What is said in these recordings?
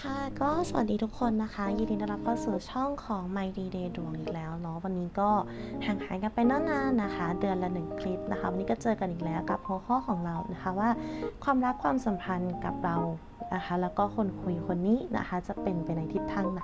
ค่ะก็สวัสดีทุกคนนะคะ ยินดีต้อนรับเข้าสู่ช่องของ My D Day ดวงอีกแล้วเนาะวันนี้ก็ห่างหายกันไปนานๆนะคะ เดือนละหนึ่งคลิปนะคะ วันนี้ก็เจอกันอีกแล้วกับหัวข้อของเรานะคะว่า ความรักความสัมพันธ์กับเรานะคะ แล้วก็คนคุยคนนี้นะคะ จะเป็นไปในทิศทางไหน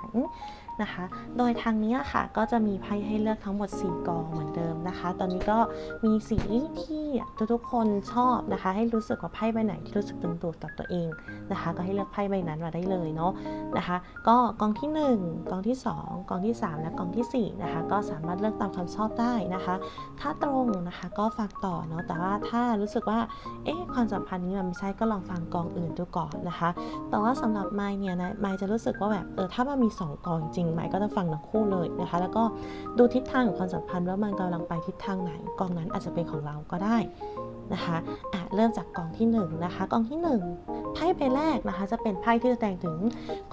นะคะ โดยทางนี้ค่ะก็จะมีไพ่ให้เลือกทั้งหมด 4 กองเหมือนเดิมนะคะ ตอนนี้ก็มีสีที่ทุกๆคนชอบนะคะ ให้รู้สึกว่าไพ่ใบไหนที่รู้สึกตึงตัวกับตัวเองนะคะ ก็ให้เลือกไพ่ใบนั้นมาได้เลยเนาะนะคะ ก็กองที่ 1 กองที่ 2 กองที่ 3 และกองทีสี่4นะคะก็สามารถเลือกตามความชอบได้นะคะ ถ้าตรงนะคะก็ฝากต่อเนาะแต่ว่าถ้ารู้สึกว่าเอ๊ะความสัมพันธ์นี้มันไม่ใช่ก็ลองฟังกองอื่นดูก่อนนะคะ แต่ว่าสำหรับไมเนี่ยนะไมจะรู้สึกว่าแบบเออถ้ามันมี 2 กองจริงไมก็จะฟังทั้งคู่เลยนะคะ แล้วก็ดูทิศทางของความสัมพันธ์ว่ามันกำลังไปทิศทางไหนกองนั้นอาจจะเป็นของเราก็ได้นะคะอะเริ่มจากกองที่หนึ่งนะคะกองที่หนึ่งไพ่ใบแรกนะคะจะเป็นไพ่ที่แสดงถึง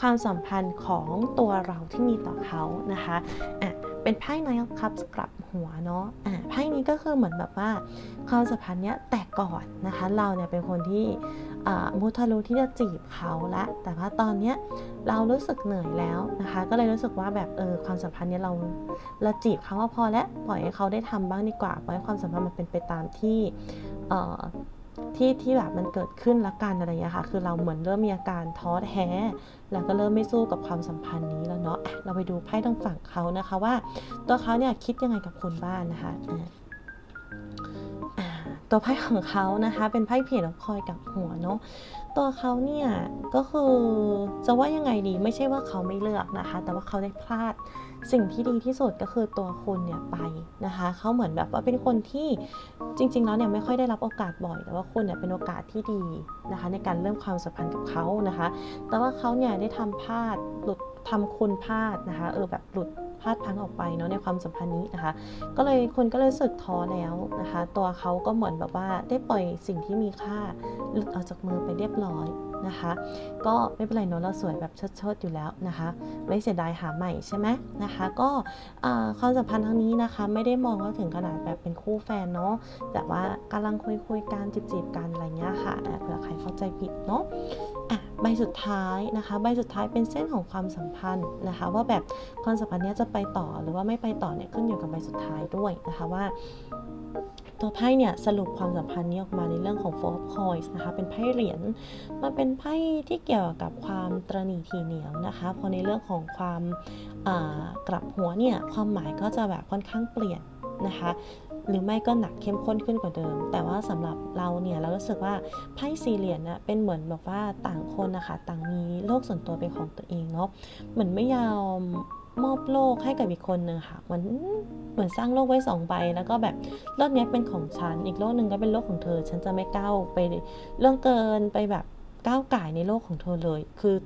ความสัมพันธ์ของตัวเราที่มีต่อเขานะคะอะเป็นไพ่นายคับกลับหัวเนาะอะไพ่นี้ก็คือเหมือนแบบว่าความสัมพันธ์เนี้ยแตกก่อนนะคะ เราเนี่ยเป็นคนที่ มุทะลุที่จะจีบเขาละแต่ว่าตอนเนี้ยเรารู้สึกเหนื่อยแล้วนะคะ ก็เลยรู้สึกว่าแบบเออความสัมพันธ์เนี้ยเราเราจีบเขาว่าพอแล้วปล่อยให้เขาได้ทำบ้างดีกว่าปล่อยให้ความสัมพันธ์มันเป็นไปตามที่เอ่อที่ที่แบบมันเกิดขึ้นละกันอะไรอย่างเงี้ยค่ะ คือเราเหมือนเริ่มมีอาการท้อแท้ แล้วก็เริ่มไม่สู้กับความสัมพันธ์นี้แล้วเนาะเราไปดูไพ่ทางฝั่งเขานะคะว่า ตัวเขาเนี่ยคิดยังไงกับคนบ้านนะคะ ตัวไพ่ของเขานะคะ เป็นไพ่เพียรคอยกับหัวเนาะตัวเขาเนี่ยก็คือจะว่ายังไงดีไม่ใช่ว่าเขาไม่เลือกนะคะ แต่ว่าเขาได้พลาดสิ่งที่ดีที่สุดก็คือตัวคุณเนี่ยไปนะคะเขาเหมือนแบบว่าเป็นคนที่จริง ๆ แล้วเนี่ยไม่ค่อยได้รับโอกาสบ่อย แต่ว่าคุณเนี่ยเป็นโอกาสที่ดีนะคะ ในการเริ่มความสัมพันธ์กับเขานะคะ แต่ว่าเขาเนี่ยได้ทำพลาดหลุดทำคุณพลาดนะคะเออแบบหลุด พลาดพังออกไปเนาะในความสัมพันธ์นี้นะคะ ก็เลยคุณก็เลยรู้สึกท้อแล้วนะคะ ตัวเขาก็เหมือนแบบว่าได้ปล่อยสิ่งที่มีค่าหลุดออกจากมือไปเรียบร้อยนะคะ ก็ไม่เป็นไรเนาะเราสวยแบบเชิดๆอยู่แล้วนะคะ ไม่เสียดายหาใหม่ใช่ไหมนะคะ ก็ความสัมพันธ์ทั้งนี้นะคะ ไม่ได้มองว่าถึงขนาดแบบเป็นคู่แฟนเนาะแต่ว่ากำลังคุยคุยๆกันจีบๆกันอะไรเงี้ยค่ะเผื่อใครเข้าใจผิดเนาะ ใบสุดท้ายนะคะใบสุดท้ายเป็นเส้นของความสัมพันธ์นะคะ ว่าแบบความสัมพันธ์นี้จะไปต่อหรือว่าไม่ไปต่อเนี่ยขึ้นอยู่กับใบสุดท้ายด้วยนะคะว่าตัวไพ่เนี่ยสรุปความสัมพันธ์นี้ออกมาในเรื่องของ Four of Coins นะคะเป็นไพ่เหรียญมันเป็นไพ่ที่เกี่ยวกับความตระหนี่ทีเหนียวนะคะพอในเรื่องของความกลับหัวเนี่ยความหมายก็จะแบบค่อนข้างเปลี่ยนนะคะ หรือไม่ก็หนักเข้มข้นขึ้นกว่าเดิม แต่ว่าสำหรับเราเนี่ยเรารู้สึกว่าไพ่สี่เหรียญน่ะเป็นเหมือนแบบว่าต่างคนนะคะต่างมีโลกส่วนตัวเป็นของตัวเองเนาะเหมือนไม่ยอมมอบโลกให้กับอีกคนนึงค่ะเหมือนเหมือนสร้างโลกไว้สองใบแล้วก็แบบโลกเนี้ยเป็นของฉัน อีกโลกหนึ่งก็เป็นโลกของเธอ ฉันจะไม่ก้าวไปเรื่องเกินไปแบบก้าวไก่ในโลกของเธอเลย คือ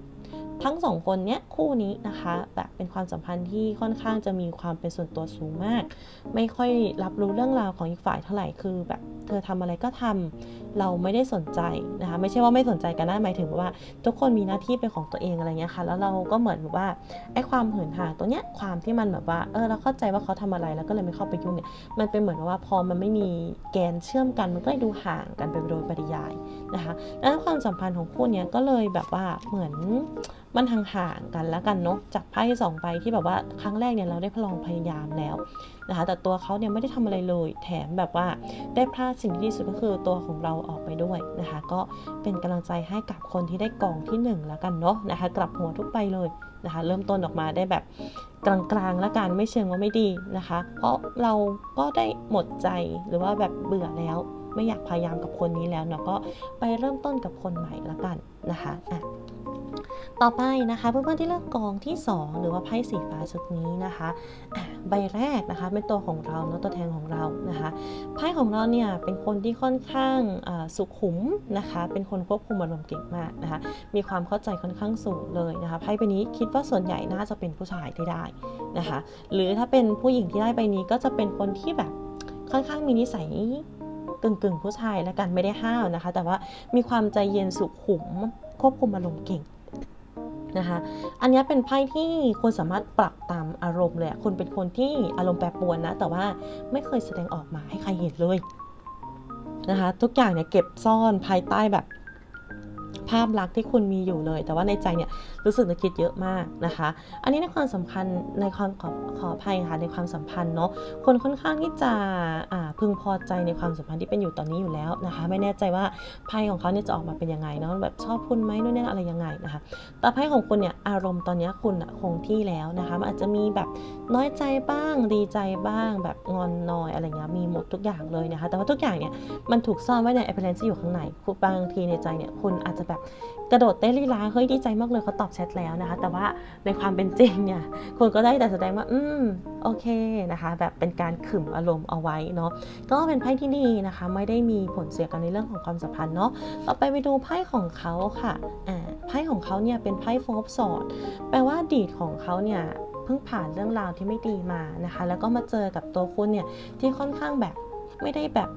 ทั้งสองคนเนี้ยคู่นี้นะคะ แบบเป็นความสัมพันธ์ที่ค่อนข้างจะมีความเป็นส่วนตัวสูงมาก ไม่ค่อยรับรู้เรื่องราวของอีกฝ่ายเท่าไหร่คือแบบเธอทำอะไรก็ทำเราไม่ได้สนใจนะคะ ไม่ใช่ว่าไม่สนใจกันนะหมายถึงว่า ทุกคนมีหน้าที่เป็นของตัวเองอะไรเงี้ยค่ะ แล้วเราก็เหมือนแบบว่าไอ้ความเหินห่างตัวเนี้ยความที่มันแบบว่าเออเราเข้าใจว่าเขาทำอะไรแล้วก็เลยไม่เข้าไปยุ่งเนี่ยมันเป็นเหมือนว่าพอมันไม่มีแกนเชื่อมกันมันก็เลยดูห่างกันไปโดยปริยายนะคะดังนั้นความสัมพันธ์ของคู่นี้ก็เลยแบบว่าเหมือนมันห่างๆกันแล้วกันเนาะจากไพ่สองใบที่แบบว่าครั้งแรกเนี่ยเราได้พลองพยายามแล้วนะคะแต่ตัวเขาเนี่ยไม่ได้ทำอะไรเลย แถมแบบว่าได้พลาดสิ่งที่ดีที่สุดก็คือตัวของเราออกไปด้วยนะคะ ก็เป็นกำลังใจให้กับคนที่ได้กองที่หนึ่งแล้วกันเนาะนะคะ กลับหัวทุกไปเลยนะคะ เริ่มต้นออกมาได้แบบกลางๆแล้วกันไม่เชิงว่าไม่ดีนะคะ เพราะเราก็ได้หมดใจหรือว่าแบบเบื่อแล้วไม่อยากพยายามกับคนนี้แล้วเนาะก็ไปเริ่มต้นกับคนใหม่ละกันนะคะอะ ต่อไปนะคะเพื่อนๆที่เลือกกองที่ 2 หรือว่าไพ่สีฟ้าชุดนี้นะคะใบแรกนะคะเป็นตัวของเราเนาะตัวแทนของเรานะคะไพ่ของเราเนี่ยเป็นคนที่ค่อนข้างสุขุมนะคะเป็นคนควบคุมอารมณ์เก่งมากนะคะมีความเข้าใจค่อนข้างสูงเลยนะคะไพ่ใบนี้คิดว่าส่วนใหญ่น่าจะเป็นผู้ชายที่ได้นะคะหรือถ้าเป็นผู้หญิงที่ได้ใบนี้ก็จะเป็นคนที่แบบค่อนข้างมีนิสัยกึงกึ่งๆ ผู้ชายแล้วกันไม่ได้ห้าวนะคะ แต่ว่ามีความใจเย็นสุขุมควบคุมอารมณ์เก่ง นะคะ อันนี้เป็นไพ่ที่คนสามารถปรับตามอารมณ์เลยคุณเป็นคนที่อารมณ์แปรปรวนนะ แต่ว่าไม่เคยแสดงออกมาให้ใครเห็นเลยนะคะ ทุกอย่างเนี่ยเก็บซ่อนภายใต้แบบ ภาพลักษณ์ที่คุณมีอยู่เลย แต่ว่าในใจเนี่ยรู้สึกนึกคิดเยอะมากนะคะ อันนี้ในความสำคัญในความขอขออภัยค่ะในความสัมพันธ์เนาะคนค่อนข้างที่จะอ่าพึงพอใจในความสัมพันธ์ที่เป็นอยู่ตอนนี้อยู่แล้วนะคะ ไม่แน่ใจว่าไพ่ของเขาเนี่ยจะออกมาเป็นยังไงเนาะแบบชอบคุณไหมนู่นนี่อะไรยังไงนะคะแต่ไพ่ของคุณเนี่ยอารมณ์ตอนนี้คุณคงที่แล้วนะคะมันอาจจะมีแบบน้อยใจบ้างดีใจบ้าง แบบงอนนอยอะไรเงี้ยมีหมดทุกอย่างเลยนะคะ แต่ว่าทุกอย่างเนี่ยมันถูกซ่อนไว้ใน appearance ที่อยู่ข้างในบางทีในใจเนี่ยคุณอาจจะแบบกระโดดเต้นลีลาเฮ้ยดีใจมากเลยเขาตอบแชทแล้วนะคะ แต่ว่าในความเป็นจริงเนี่ยคุณก็ได้แต่แสดงว่า อืมโอเคนะคะ แบบเป็นการขึมอารมณ์เอาไว้เนาะก็เป็นไพ่ที่ดีนะคะ ไม่ได้มีผลเสียกันในเรื่องของความสัมพันธ์เนาะต่อไปไปดูไพ่ของเขาค่ะอ่าไพ่ของเขาเนี่ยเป็นไพ่โฟบสอดแปลว่าดีตของเขาเนี่ยเพิ่งผ่านเรื่องราวที่ไม่ดีมานะคะ แล้วก็มาเจอกับตัวคุณเนี่ยที่ค่อนข้างแบบไม่ได้แบบ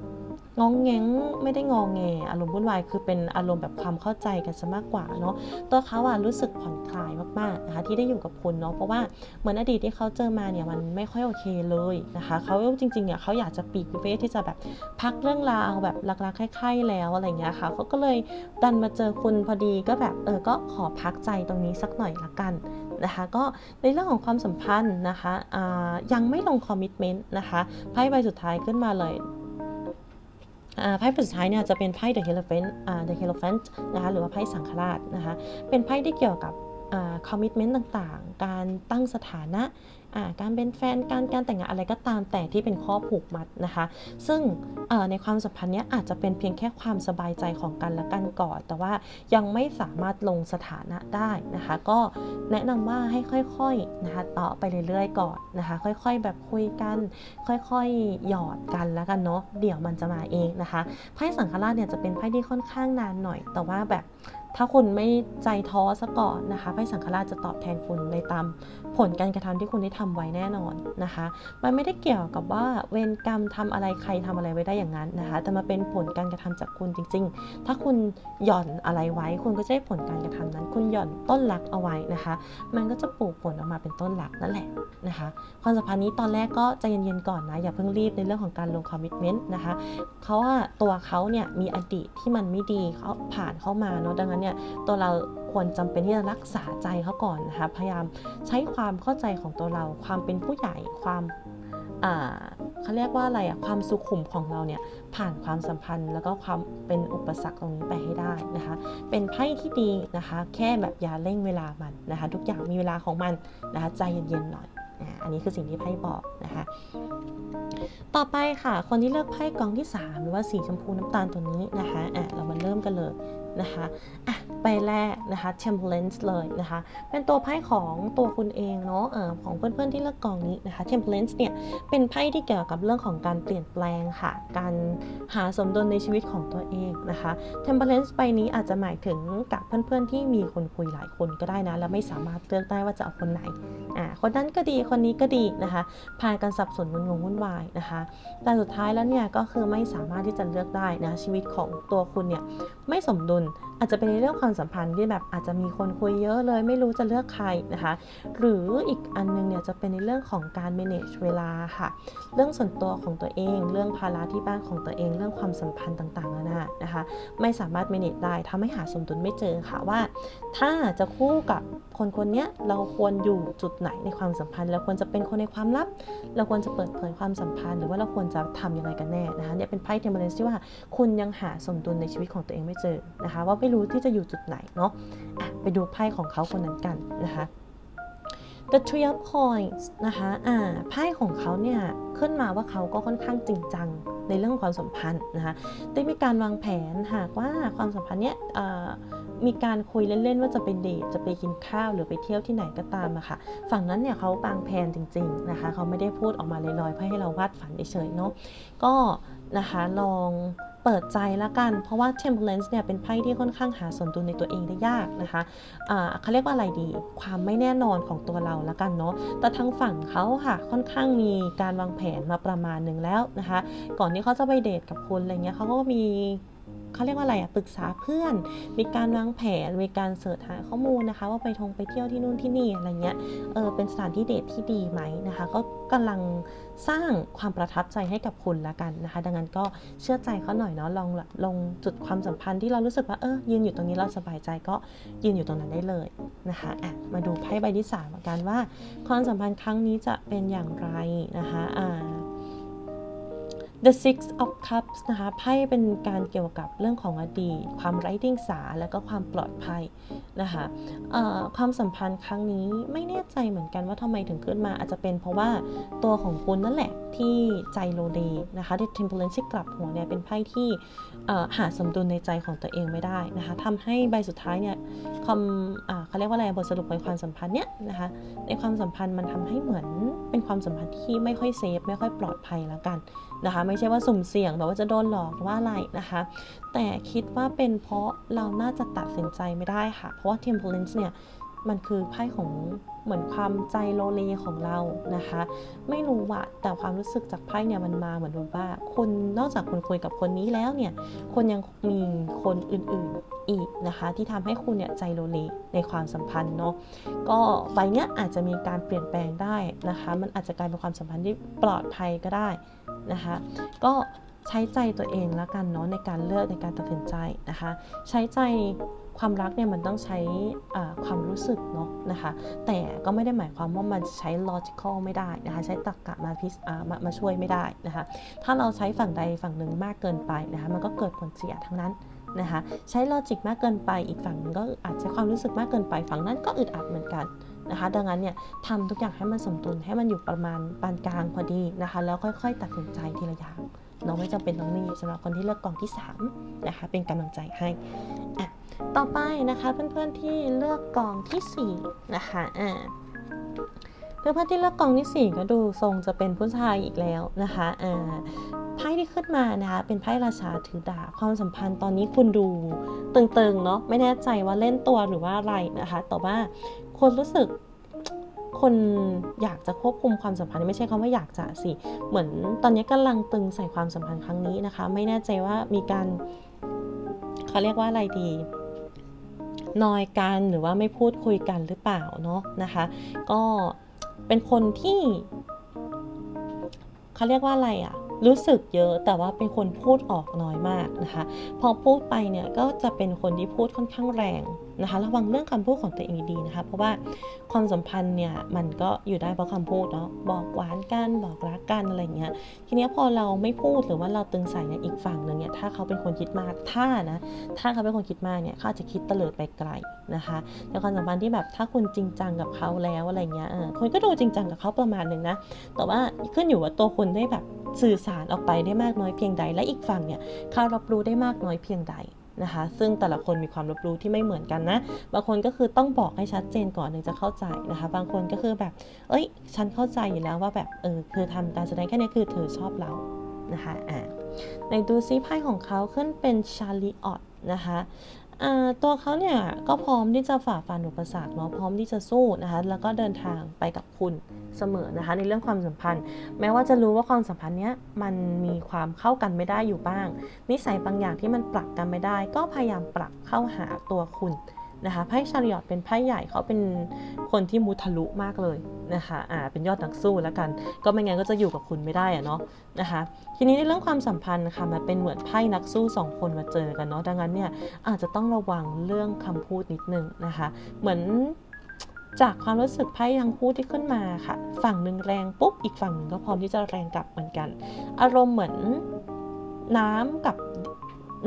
งองแงงไม่ได้งองแงอารมณ์วุ่นวายคือเป็นอารมณ์แบบความเข้าใจกันซะมากกว่าเนาะตัวเขาอะรู้สึกผ่อนคลายมากๆนะคะที่ได้อยู่กับคุณเนาะเพราะว่าเหมือนอดีตที่เขาเจอมาเนี่ยมันไม่ค่อยโอเคเลยนะคะเขาจริงๆเนี่ยเขาอยากจะปีกวิเวกที่จะแบบพักเรื่องราวแบบรักๆคล้ายๆแล้วอะไรเงี้ยค่ะเขาก็เลยดันมาเจอคุณพอดีก็แบบเออก็ขอพักใจตรงนี้สักหน่อยละกันนะคะก็ในเรื่องของความสัมพันธ์นะคะยังไม่ลงคอมมิชเมนต์นะคะไพ่ใบสุดท้ายขึ้นมาเลย ไพ่สุดท้ายเนี่ยจะเป็นไพ่ The Hierophant อ่า The Hierophant นะคะหรือว่าไพ่สังฆราชนะคะเป็นไพ่ที่เกี่ยวกับคอมมิชเมนต์ต่างๆ การตั้งสถานะ การเป็นแฟนการการแต่งงานอะไรก็ตามแต่ที่เป็นข้อผูกมัดนะคะ ซึ่งในความสัมพันธ์เนี้ยอาจจะเป็นเพียงแค่ความสบายใจของกันและกันก่อน แต่ว่ายังไม่สามารถลงสถานะได้นะคะ ก็แนะนำว่าให้ค่อยๆนะคะต่อไปเรื่อยๆก่อนนะคะ ค่อยๆ แบบคุยกัน ค่อยๆ หยอดกันแล้วกันเนาะเดี๋ยวมันจะมาเองนะคะไพ่สังฆราชเนี่ยจะเป็นไพ่ที่ค่อนข้างนานหน่อย แต่ว่าแบบถ้าคุณไม่ใจท้อซะก่อนนะคะไพ่สังฆราชจะตอบแทนคุณในตาม ผลการกระทำที่คุณได้ทำไว้แน่นอนนะคะ มันไม่ได้เกี่ยวกับว่าเวรกรรมทำอะไรใครทำอะไรไว้ได้อย่างนั้นนะคะ แต่มาเป็นผลการกระทำจากคุณจริง ๆ ถ้าคุณหย่อนอะไรไว้ คุณก็จะได้ผลการกระทำนั้น คุณหย่อนต้นหลักเอาไว้นะคะ มันก็จะปลูกผลออกมาเป็นต้นหลักนั่นแหละนะคะ ความสัมพันธ์นี้ตอนแรกก็ใจเย็นๆก่อนนะอย่าเพิ่งรีบในเรื่องของการลงคอมมิชเมนต์นะคะเขาว่าตัวเขาเนี่ยมีอดีตที่มันไม่ดีเขาผ่านเข้ามาเนาะดังนั้นเนี่ยตัวเราควรจำเป็นที่จะรักษาใจเขาก่อนนะคะพยายามใช้ความความเข้าใจของตัวเรา ความเป็นผู้ใหญ่ความเขาเรียกว่าอะไรอะความสุขุมของเราเนี่ยผ่านความสัมพันธ์ แล้วก็ความเป็นอุปสรรคตรงนี้ไปให้ได้นะคะ เป็นไพ่ที่ดีนะคะ แค่แบบอย่าเร่งเวลามันนะคะ ทุกอย่างมีเวลาของมันนะคะใจเย็นๆหน่อยอันนี้คือสิ่งที่ไพ่บอกนะคะ ต่อไปค่ะ คนที่เลือกไพ่กองที่ 3 หรือว่าสีชมพูน้ำตาลตัวนี้นะคะอะเรามาเริ่มกันเลยนะคะอะ ใบแรกนะคะ Temperance เลยนะคะ เป็นตัวไพ่ของตัวคุณเองเนาะอของเพื่อนๆที่เลือกกองนี้นะคะ Temperance เนี่ยเป็นไพ่ที่เกี่ยวกับเรื่องของการเปลี่ยนแปลงค่ะ การหาสมดุลในชีวิตของตัวเองนะคะ Temperance ใบนี้อาจจะหมายถึงกับเพื่อนๆที่มีคนคุยหลายคนก็ได้นะ แล้วไม่สามารถเลือกได้ว่าจะเอาคนไหนอ่าคนนั้นก็ดีคนนี้ก็ดีนะคะพากันสับสนงุนงงวุ่นวายนะคะแต่สุดท้ายแล้วเนี่ยก็คือไม่สามารถที่จะเลือกได้นะชีวิตของตัวคุณเนี่ยไม่สมดุลอาจจะเป็นในเรื่องความความสัมพันธ์ที่แบบอาจจะมีคนคุยเยอะเลยไม่รู้จะเลือกใครนะคะ หรืออีกอันนึงเนี่ยจะเป็นในเรื่องของการ manage เวลาค่ะ เรื่องส่วนตัวของตัวเอง เรื่องภาระที่บ้านของตัวเอง เรื่องความสัมพันธ์ต่างๆนานานะคะ ไม่สามารถ manage ได้ทำให้หาสมดุลไม่เจอค่ะว่า ถ้าจะคู่กับคนคนนี้เราควรอยู่จุดไหนในความสัมพันธ์เราควรจะเป็นคนในความลับ เราควรจะเปิดเผยความสัมพันธ์ หรือว่าเราควรจะทำยังไงกันแน่นะคะเนี่ยเป็นไพ่เทมเ r อร์ที่ว่าคุณยังหาสมดุลในชีวิตของตัวเองไม่เจอนะคะ ว่าไม่รู้ที่จะอยู่จุดไหนเนาะอะไปดูไพ่ของเขาคนนั้นกันนะคะ The Three of Coins นะคะอ่าไพ่ของเขาเนี่ยขึ้นมาว่าเขาก็ค่อนข้างจริงจังในเรื่องความสัมพันธ์นะคะได้มีการวางแผนหากว่าความสัมพันธ์เนี้ยเอ่อมีการคุยเล่น ๆ ว่าจะไปเดทจะไปกินข้าวหรือไปเที่ยวที่ไหนก็ตามอะค่ะ ฝั่งนั้นเนี่ยเขาวางแผนจริง ๆนะคะ เขาไม่ได้พูดออกมาลอยๆเพื่อให้เราวาดฝันเฉยๆเนาะก็นะคะลอง เปิดใจละกัน เพราะว่า Temperance เนี่ยเป็นไพ่ที่ค่อนข้างหาสมดุลในตัวเองได้ยากนะคะเขาเรียกว่าอะไรดี ความไม่แน่นอนของตัวเราละกันเนาะ แต่ทางฝั่งเขาค่ะค่อนข้างมีการวางแผนมาประมาณหนึ่งแล้วนะคะ ก่อนที่เขาจะไปเดทกับคุณอะไรเงี้ยเขาก็มี เขาเรียกว่าอะไรอะปรึกษาเพื่อน มีการวางแผน มีการเสิร์ชหาข้อมูลนะคะ ว่าไปทงไปเที่ยวที่นู่นที่นี่อะไรเงี้ย เออเป็นสถานที่เดทที่ดีไหมนะคะ ก็กำลังสร้างความประทับใจให้กับคุณละกันนะคะ ดังนั้นก็เชื่อใจเขาหน่อยเนาะลองลงจุดความสัมพันธ์ที่เรารู้สึกว่าเออยืนอยู่ตรงนี้เราสบายใจก็ยืนอยู่ตรงนั้นได้เลยนะคะอะมาดูไพ่ใบที่สามกันว่า ความสัมพันธ์ครั้งนี้จะเป็นอย่างไรนะคะอ่า The Six of Cups นะคะไพ่เป็นการเกี่ยวกับเรื่องของอดีต ความไร้เดียงสาและก็ความปลอดภัยนะคะความสัมพันธ์ครั้งนี้ไม่แน่ใจเหมือนกันว่าทำไมถึงขึ้นมาอาจจะเป็นเพราะว่าตัวของคุณนั่นแหละที่ใจโลเลนะคะที่ Temperance ที่กลับหัวเนี่ยเป็นไพ่ที่หาสมดุลในใจของตัวเองไม่ได้นะคะทำให้ใบสุดท้ายเนี่ยคำเขาเรียกว่าอะไรบทสรุปในความสัมพันธ์เนี่ยนะคะในความสัมพันธ์มันทำให้เหมือนเป็นความสัมพันธ์ที่ไม่ค่อยเซฟไม่ค่อยปลอดภัยแล้วกัน นะคะ ไม่ใช่ว่าสุ่มเสี่ยงแบบว่าจะโดนหลอกว่าอะไรนะคะ แต่คิดว่าเป็นเพราะเราน่าจะตัดสินใจไม่ได้ค่ะ เพราะว่า Temperance เนี่ย มันคือไพ่ของเหมือนความใจโลเลของเรานะคะ ไม่รู้ว่าแต่ความรู้สึกจากไพ่เนี่ยมันมาเหมือนว่าคุณนอกจากคุณคุยกับคนนี้แล้วเนี่ยคนยังมีคนอื่นๆอีกนะคะ ที่ทำให้คุณเนี่ยใจโลเลในความสัมพันธ์เนาะก็ใบเนี้ยอาจจะมีการเปลี่ยนแปลงได้นะคะ มันอาจจะกลายเป็นความสัมพันธ์ที่ปลอดภัยก็ได้นะคะ ก็ใช้ใจตัวเองแล้วกันเนาะในการเลือกในการตัดสินใจนะคะ ใช้ใจ ความรักเนี่ยมันต้องใช้ความรู้สึกเนาะนะคะ แต่ก็ไม่ได้หมายความว่ามันใช้ logical ไม่ได้นะคะ ใช้ตรรกะมาพิสอ่ามามาช่วยไม่ได้นะคะ ถ้าเราใช้ฝั่งใดฝั่งหนึ่งมากเกินไปนะคะมันก็เกิดผลเสียทั้งนั้นนะคะใช้ลอจิกมากเกินไปอีกฝั่งหนึงก็อาจจะความรู้สึกมากเกินไปฝั่งนั้นก็อึดอัดเหมือนกันนะคะ ดังนั้นเนี่ยทำทุกอย่างให้มันสมดุลให้มันอยู่ประมาณปานกลางพอดีนะคะ แล้วค่อย ๆ ตัดสินใจทีละอย่างเราไม่จำเป็นต้องรีบสำหรับคนที่เลือกกล่องที่3นะคะเป็นกำลังใจให้ ต่อไปนะคะเพื่อนๆที่เลือกกล่องที่4นะคะอ่าเพื่อนๆที่เลือกกล่องที่4ก็ดูทรงจะเป็นผู้ชายอีกแล้วนะคะอ่าไพ่ที่ขึ้นมานะคะเป็นไพ่ราชาถือดาบความสัมพันธ์ตอนนี้คุณดูตึงๆเนาะไม่แน่ใจว่าเล่นตัวหรือว่าอะไรนะคะแต่ว่าคนรู้สึกคนอยากจะควบคุมความสัมพันธ์ไม่ใช่คำว่าอยากจะสิ เหมือนตอนนี้กำลังตึงใส่ความสัมพันธ์ครั้งนี้นะคะ ไม่แน่ใจว่ามีการเขาเรียกว่าอะไรดี นอยกันหรือว่าไม่พูดคุยกันหรือเปล่าเนาะนะคะ ก็เป็นคนที่เขาเรียกว่าอะไรอะรู้สึกเยอะแต่ว่าเป็นคนพูดออกน้อยมากนะคะ พอพูดไปเนี่ยก็จะเป็นคนที่พูดค่อนข้างแรง นะคะระวังเรื่องคำพูดของตัวเองดีๆนะคะเพราะว่าความสัมพันธ์เนี่ยมันก็อยู่ได้เพราะคำพูดเนาะบอกหวานกันบอกรักกันอะไรเงี้ยทีเนี้ยพอเราไม่พูดหรือว่าเราตึงใส่เนี่ยอีกฝั่งหนึ่งเนี่ยถ้าเขาเป็นคนคิดมากถ้านะถ้าเขาเป็นคนคิดมากเนี่ยเขาอาจจะคิดเตลิดไปไกลนะคะในความสัมพันธ์ที่แบบถ้าคุณจริงจังกับเขาแล้วอะไรเงี้ยคุณก็ดูจริงจังกับเขาประมาณหนึ่งนะแต่ว่าขึ้นอยู่ว่าตัวคุณได้แบบสื่อสารออกไปได้มากน้อยเพียงใด และอีกฝั่งเนี่ยเขารับรู้ได้มากน้อยเพียงใด นะคะ ซึ่งแต่ละคนมีความรับรู้ที่ไม่เหมือนกันนะ บางคนก็คือต้องบอกให้ชัดเจนก่อนถึงจะเข้าใจนะคะ บางคนก็คือแบบ เอ้ย ฉันเข้าใจอยู่แล้วว่าแบบเออคือทำการแสดงแค่นี้คือเธอชอบเรานะคะอ่าในดูซิไพ่ของเขาขึ้นเป็นชาลีออตนะคะ ตัวเขาเนี่ยก็พร้อมที่จะฝ่าฟันอุปสรรคเนาะพร้อมที่จะสู้นะคะแล้วก็เดินทางไปกับคุณเสมอนะคะในเรื่องความสัมพันธ์ แม้ว่าจะรู้ว่าความสัมพันธ์เนี้ยมันมีความเข้ากันไม่ได้อยู่บ้าง นิสัยบางอย่างที่มันปรับกันไม่ได้ ก็พยายามปรับเข้าหาตัวคุณ นะคะไพ่ชาริอตเป็นไพ่ใหญ่เขาเป็นคนที่มุทะลุมากเลยนะคะอ่าเป็นยอดนักสู้แล้วกัน ก็ไม่งั้นก็จะอยู่กับคุณไม่ได้อะเนาะนะคะทีนี้ในเรื่องความสัมพันธ์ค่ะมันเป็นเหมือนไพ่นักสู้สองคนมาเจอกันเนาะดังนั้นเนี่ยอาจจะต้องระวังเรื่องคำพูดนิดนึงนะคะ เหมือนจากความรู้สึกไพ่ทั้งคู่ที่ขึ้นมาค่ะ ฝั่งหนึ่งแรงปุ๊บอีกฝั่งหนึ่งก็พร้อมที่จะแรงกลับเหมือนกัน อารมณ์เหมือนน้ำกับ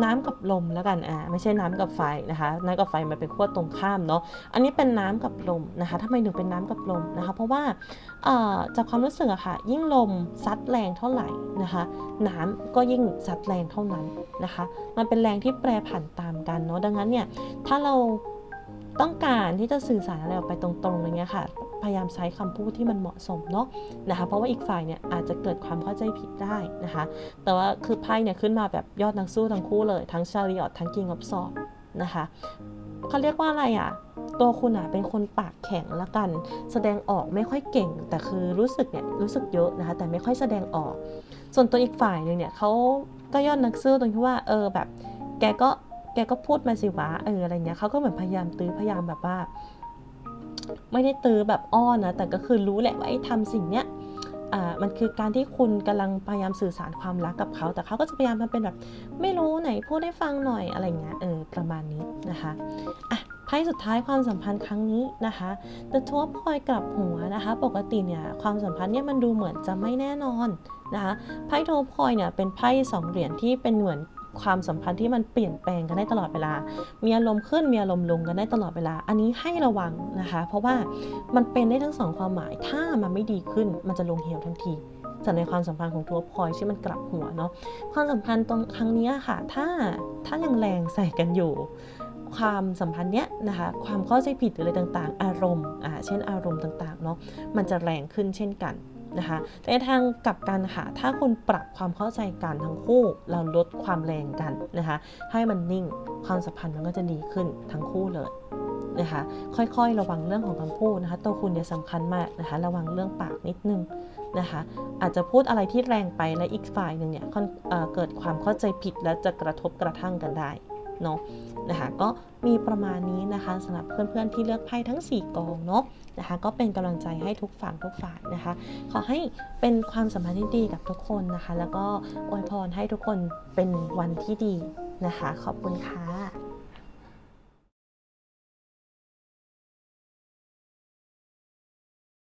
น้ำกับลมแล้วกันอ่าไม่ใช่น้ำกับไฟนะคะ น้ำกับไฟมันเป็นขั้วตรงข้ามเนาะอันนี้เป็นน้ำกับลมนะคะทำไมถึงเป็นน้ำกับลมนะคะ เพราะว่าเอ่อจากความรู้สึกอะค่ะ ยิ่งลมซัดแรงเท่าไหร่นะคะ น้ำก็ยิ่งซัดแรงเท่านั้นนะคะ มันเป็นแรงที่แปรผันตามกันเนาะดังนั้นเนี่ยถ้าเราต้องการที่จะสื่อสารอะไรออกไปตรงๆอย่างเงี้ยค่ะ พยายามใช้คำพูดที่มันเหมาะสมเนาะนะคะเพราะว่าอีกฝ่ายเนี่ยอาจจะเกิดความเข้าใจผิดได้นะคะ แต่ว่าคือไพ่เนี่ยขึ้นมาแบบยอดนักสู้ทั้งคู่เลยทั้งชาริออตทั้งกิงออฟซอดนะคะเขาเรียกว่าอะไรอะ่ะตัวคุณอะเป็นคนปากแข็งละกัน แสดงออกไม่ค่อยเก่ง แต่คือรู้สึกเนี่ยรู้สึกเยอะนะคะ แต่ไม่ค่อยแสดงออก ส่วนตัวอีกฝ่ายหนึ่งเนี่ยเขาก็ยอดนักสู้ตรงที่ว่าเออแบบ แกก็แกก็พูดมาสิวะเอออะไรเงี้ยเขาก็เหมือนพยายามตื้อพยายามแบบว่า ไม่ได้ตื้อแบบอ้อนนะแต่ก็คือรู้แหละว่าไอ้ทำสิ่งเนี้ยอ่ามันคือการที่คุณกำลังพยายามสื่อสารความรักกับเขา แต่เขาก็จะพยายามทำเป็นแบบไม่รู้ไหนพูดให้ฟังหน่อยอะไรเงี้ยเออประมาณนี้นะคะอะไพ่สุดท้ายความสัมพันธ์ครั้งนี้นะคะ The t w o พอยกลับหัวนะคะ ปกติเนี่ยความสัมพันธ์เนี่ยมันดูเหมือนจะไม่แน่นอนนะคะไพ่โทพอยเนี่ยเป็นไพ่สองเหรียญที่เป็นเหมือน ความสัมพันธ์ที่มันเปลี่ยนแปลงกันได้ตลอดเวลา มีอารมณ์ขึ้นมีอารมณ์ลงกันได้ตลอดเวลา อันนี้ให้ระวังนะคะ เพราะว่ามันเป็นได้ทั้งสองความหมาย ถ้ามันไม่ดีขึ้นมันจะลงเหวทันทีจากในความสัมพันธ์ของทัวพอยที่มันกลับหัวเนาะ ความสัมพันธ์ตรงครั้งนี้ค่ะ ถ้าถ้ายังแรงใส่กันอยู่ ความสัมพันธ์เนี้ยนะคะ ความเข้าใจผิดหรืออะไรต่างๆ อารมณ์อ่าเช่นอารมณ์ต่างๆเนาะ มันจะแรงขึ้นเช่นกัน นะคะแต่ในทางกลับกันค่ะ ถ้าคุณปรับความเข้าใจกันทั้งคู่เราลดความแรงกันนะคะให้มันนิ่งความสัมพันธ์มันก็จะดีขึ้นทั้งคู่เลยนะคะค่อยๆ ระวังเรื่องของคำพูดนะคะตัวคุณเนี่ยสำคัญมากนะคะระวังเรื่องปากนิดนึงนะคะอาจจะพูดอะไรที่แรงไปและอีกฝ่ายหนึ่งเนี่ยเเกิดความเข้าใจผิดและจะกระทบกระทั่งกันได้ เนาะนะคะก็มีประมาณนี้นะคะสำหรับเพื่อนๆที่เลือกไพ่ทั้ง 4กองเนาะนะคะก็เป็นกำลังใจให้ทุกฝั่งทุกฝ่ายนะคะ ขอให้เป็นความสัมพันธ์ที่ดีกับทุกคนนะคะ แล้วก็อวยพรให้ทุกคนเป็นวันที่ดีนะคะ ขอบคุณค่ะ